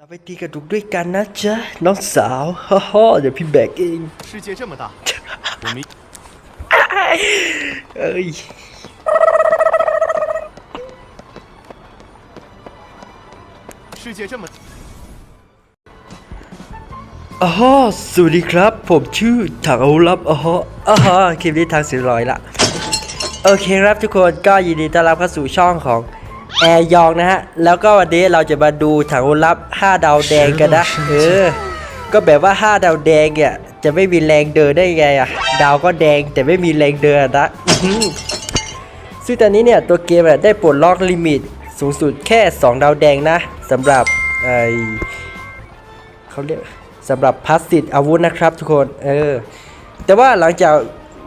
เราไปตีกระดูกด้วยกันนะจ๊ะ น้องสาว ฮ่าฮ่าเดี๋ยวพี่แบกเอง 世界这么大，我们 เอ้ย 世界这么 อ๋อสวัสดีครับ ผมชื่อถังอาวุธลับอ๋ออ๋อคลิปนี้ทางสิร้อยละ โอเคครับทุกคนก็ยินดีต้อนรับเข้าสู่ช่องของ แอร์ยองนะฮะ แล้วก็วันนี้เราจะมาดูถังอาวุธลับ 5 ดาวแดงกันนะ เออ ก็แบบว่า 5 ดาวแดงเนี่ย จะไม่มีแรงเดินได้ไงอะดาวก็แดงแต่ไม่มีแรงเดินนะอื้อหือซึ่งตอนนี้เนี่ยตัวเกมอะได้ปลดล็อกลิมิต สูงสุดแค่ 2 ดาวแดงนะสำหรับไอเขาเรียกสำหรับพาสติดอาวุธนะครับทุกคนเออแต่ว่าหลังจาก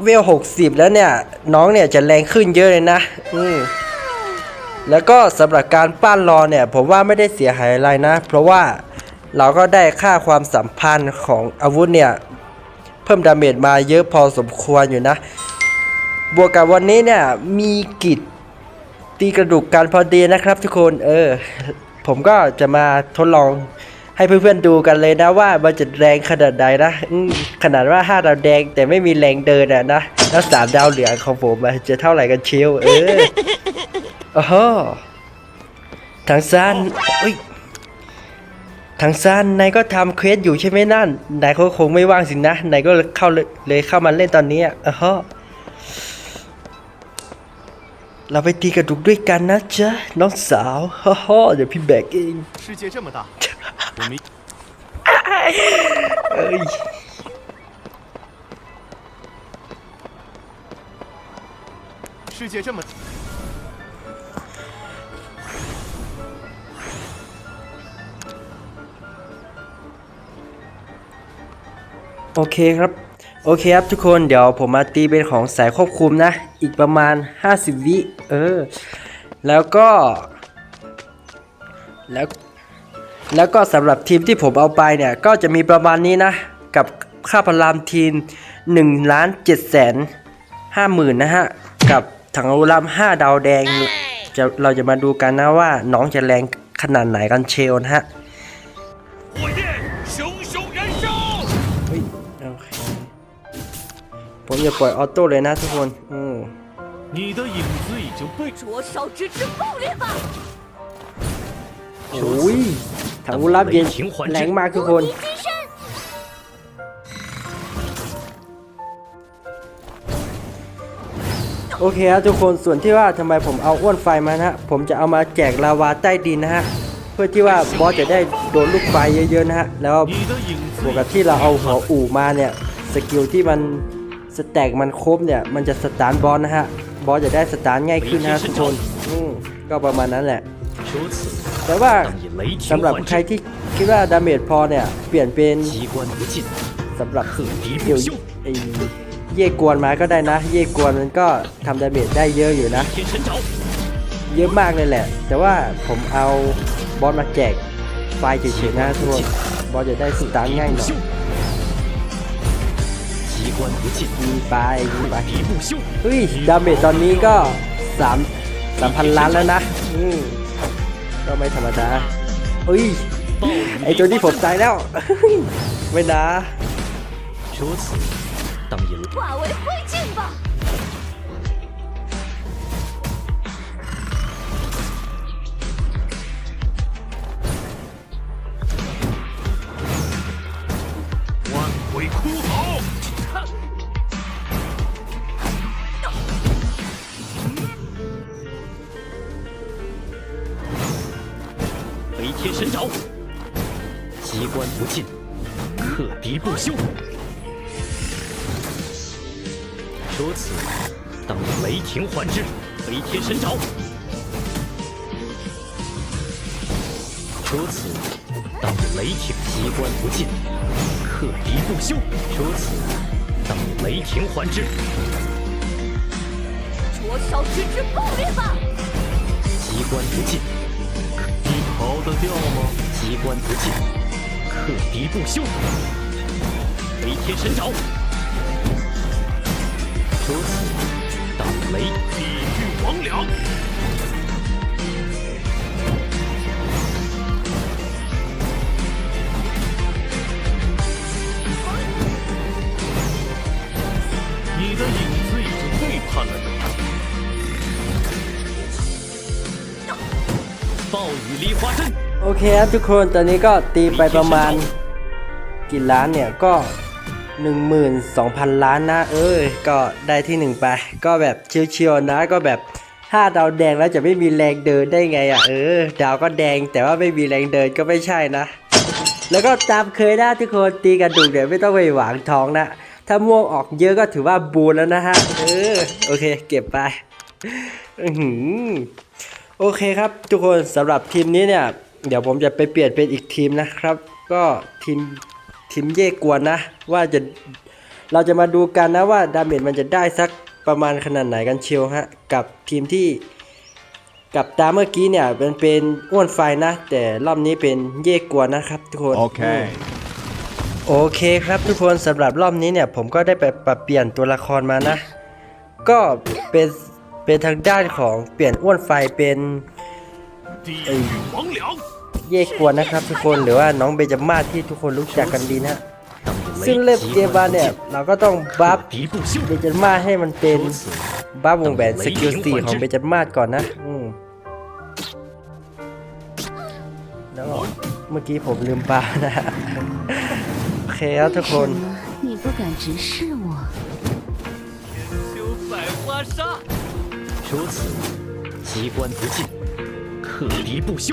เวล 60 แล้วเนี่ย น้องเนี่ยจะแรงขึ้นเยอะเลยนะ อืม แล้วก็สำหรับการปั้นรอเนี่ยผมว่าไม่ได้เสียหายอะไรนะ เพราะว่าเราก็ได้ค่าความสัมพันธ์ของอาวุธเนี่ยเพิ่มดาเมจมาเยอะพอสมควรอยู่นะ บวกกับวันนี้เนี่ยมีกิจตีกระดูกกันพอดีนะครับทุกคนเออ ผมก็จะมาทดลองให้เพื่อนๆดูกันเลยนะว่ามันจะแรงขนาดใดนะขนาดว่า5ดาวแดงแต่ไม่มีแรงเดินอะนะแล้วสามดาวเหลืองของผมจะเท่าไหร่กันเชียวเออ โอ้โหทางซ้านเอ้ย ทางซ้านนายก็ทำเควสอยู่ใช่ไหมนั่น นายก็คงไม่ว่างสินะ นายก็เข้าเลยเลยเข้ามาเล่นตอนนี้อะอ๋อ เราไปตีกระดูกด้วยกันนะจ๊ะ น้องสาว ฮ่าฮ่าเดี๋ยวพี่แบกเอง 世界这么大，我们 เอ้ย 世界这么 โอเคครับโอเคครับทุกคนเดี๋ยวผมมาตีเป็นของสายควบคุมนะ อีกประมาณ 50 วิเออ แล้วก็ แล้ว แล้วก็สำหรับทีมที่ผมเอาไปเนี่ย ก็จะมีประมาณนี้นะ กับค่าพลามทีม1ล้าน7แสน5หมื่นนะฮะ กับถังอุลาม5 ดาวแดงจะเราจะมาดูกันนะว่าน้องจะแรงขนาดไหนกันเชลนะฮะ ผมจะปล่อยออโต้เลยนะทุกคน อืม 你的影子已经被灼烧之之爆裂吧！ โอ้ยถังอุรับเย็นแรงมากทุกคน 无敌金身， โอเคครับทุกคนส่วนที่ว่าทำไมผมเอาอ้วนไฟมานะฮะผมจะเอามาแจกลาวาใต้ดินนะฮะ เพื่อที่ว่าบอสจะได้โดนลูกไฟเยอะๆนะฮะ แล้ว 你的影 บวก 子 กับที่เราเอาหัวอู่มาเนี่ย สกิลที่มัน สแต็กมันครบเนี่ยมันจะสตาร์บอลนะฮะบอลจะได้สตาร์ง่ายขึ้นนะทุกคนก็ประมาณนั้นแหละ แต่ว่าสำหรับใครที่คิดว่าดาเมจพอเนี่ยเปลี่ยนเป็นสำหรับเดี๋ยวไอเย่กวนมาก็ได้นะ เย่กวนมันก็ทำดาเมจได้เยอะอยู่นะ เยอะมากเลยแหละ แต่ว่าผมเอาบอลมาแจกไฟเฉยๆนะทุกคนบอลจะได้สตาร์ง่ายหน่อย ไปมีไป 克敌不休。 เฮ้ย ดาเมจตอนนี้ก็สามสามพันล้านแล้วนะ อืมก็ไม่ธรรมดาเฮ้ย 暴 ไอ 雨 ตัวนี้ผมตายแล้ว ไม่นะ 如此，当以化为灰烬吧！万鬼枯草。 关不进，克敌不休。如此，当以雷霆还之。飞天神爪，如此，当以雷霆机关不进，克敌不休。如此，当以雷霆还之。灼烧之之爆裂吧！机关不进，你逃得掉吗？机关不尽，克敌不休。飞天神爪，如此，当雷地狱魍魉。 เคครับทุกคนตอนนี้ก็ตีไปประมาณกี่ล้านเนี่ยก็ 12,000 ล้านนะ เอ้ยก็ได้ที่หนึ่งไป ก็แบบเชียวๆนะก็แบบถ้าดาวแดงแล้วจะไม่มีแรงเดินได้ไงอะเออดาวก็แดงแต่ว่าไม่มีแรงเดินก็ไม่ใช่นะ แล้วก็ตามเคยนะทุกคนตีกระดูกเนี่ยไม่ต้องไปหวางท้องนะถ้าม่วงออกเยอะก็ถือว่าบูนแล้วนะฮะเออโอเค เก็บไปอืโอเคครับ ทุกคนสำหรับทีมนี้เนี่ย เดี๋ยวผมจะไปเปลี่ยนเป็นอีกทีมนะครับ ก็ทีมทีมเย่กวนนะ ว่าจะเราจะมาดูกันนะว่าดาเมจมันจะได้สักประมาณขนาดไหนกันเชียวฮะ กับทีมที่กับตาเมื่อกี้เนี่ยมันเป็นอ้วนไฟนะ แต่รอบนี้เป็นเย่กวนนะครับทุกคน โอเคโอเคครับทุกคนสำหรับรอบนี้เนี่ยผมก็ได้ไปปรับเปลี่ยนตัวละครมานะ ก็เป็นเป็นทางด้านของเปลี่ยนอ้วนไฟเป็นไอ เย่กวนนะครับทุกคนหรือว่าน้องเบจามาศที่ทุกคนรู้จักกันดีนะ 等 ซึ่ง 雷 เล่น 极 เกม 观 มา 不 เนี่ย 见， เราก็ต้องบัฟ 敌不休。 เบจามาศให้มันเป็น 如此， บัฟวงแหวนสกิลสี่ของเบจามาศก่อนนะอืมแล้วก็เมื่อกี้ผมลืมปานะ โอเคครับทุกคน 你不敢直视我？修百花杀。如此，机关不进，克敌不休。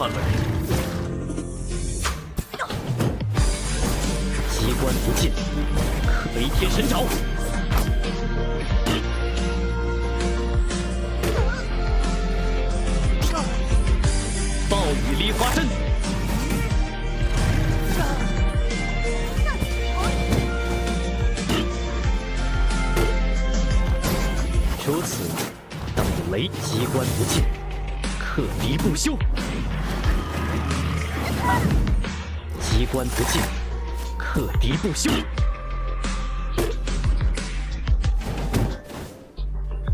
经背叛了你。机关不进，克雷天神爪。暴雨梨花针。如此，等雷机关不进，克敌不休。机关不进，克敌不休。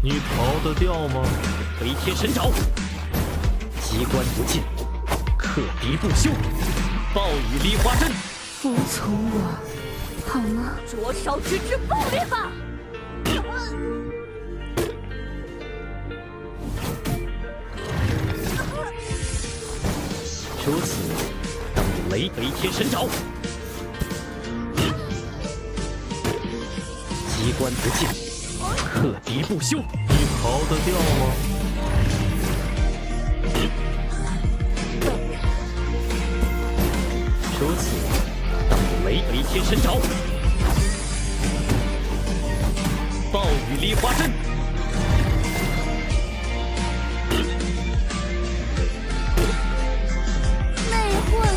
你逃得掉吗？飞天神爪。机关不进，克敌不休。暴雨梨花针。服从我，好吗？灼烧之之爆裂吧！如此，等雷飞天神爪。机关不进，克敌不休。你逃得掉吗？如此，等雷飞天神爪。暴雨梨花针。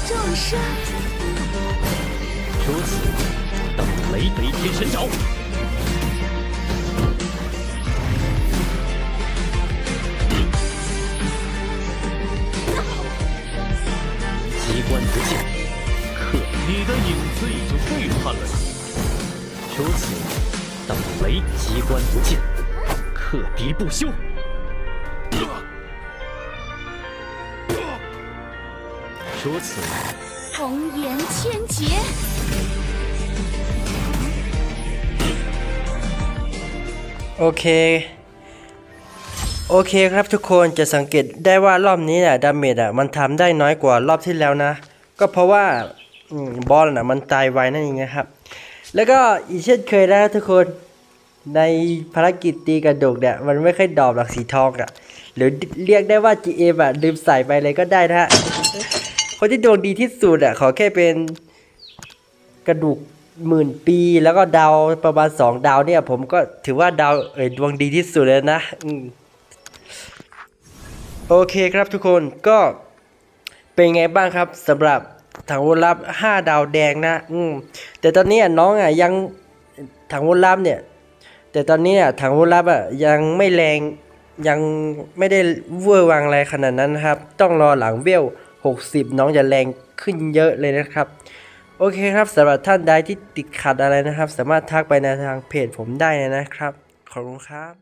众生，如此，等雷飞天神爪。机关不见，克你的影子已经背叛了你。如此，等雷机关不见，克敌不休。如此。红颜千劫。 โอเค โอเคครับทุกคนจะสังเกตได้ว่ารอบนี้เนี่ยดาเมจอ่ะมันทำได้น้อยกว่ารอบที่แล้วนะ ก็เพราะว่าอืมบอลน่ะมันตายไวนั่นเองนะครับ แล้วก็อีกเช่นเคยนะทุกคนในภารกิจตีกระดูกเนี่ยมันไม่ค่อยดรอปหลักสีทองอ่ะหรือเรียกได้ว่า GM อ่ะลืมใส่ไปเลยก็ได้นะฮะ คนที่ดวงดีที่สุดอะขอแค่เป็นกระดูกหมื่นปีแล้วก็ดาวประมาณสองดาวเนี่ย ผมก็ถือว่าดาวเอยดวงดีที่สุดเลยนะอโอเคครับทุกคนก็เป็นไงบ้างครับสำหรับถังวนลับ5ดาวแดงนะ อืมแต่ตอนนี้น้องอะยังถังวนลับเนี่ย แต่ตอนนี้อะถังวนลับอะยังไม่แรงยังไม่ได้เวอร์วังอะไรขนาดนั้นนะครับ ต้องรอหลังเวล 60 น้องจะแรงขึ้นเยอะเลยนะครับ โอเคครับสำหรับท่านใดที่ติดขัดอะไรนะครับ สามารถทักไปในทางเพจผมได้นะครับ ขอบคุณครับ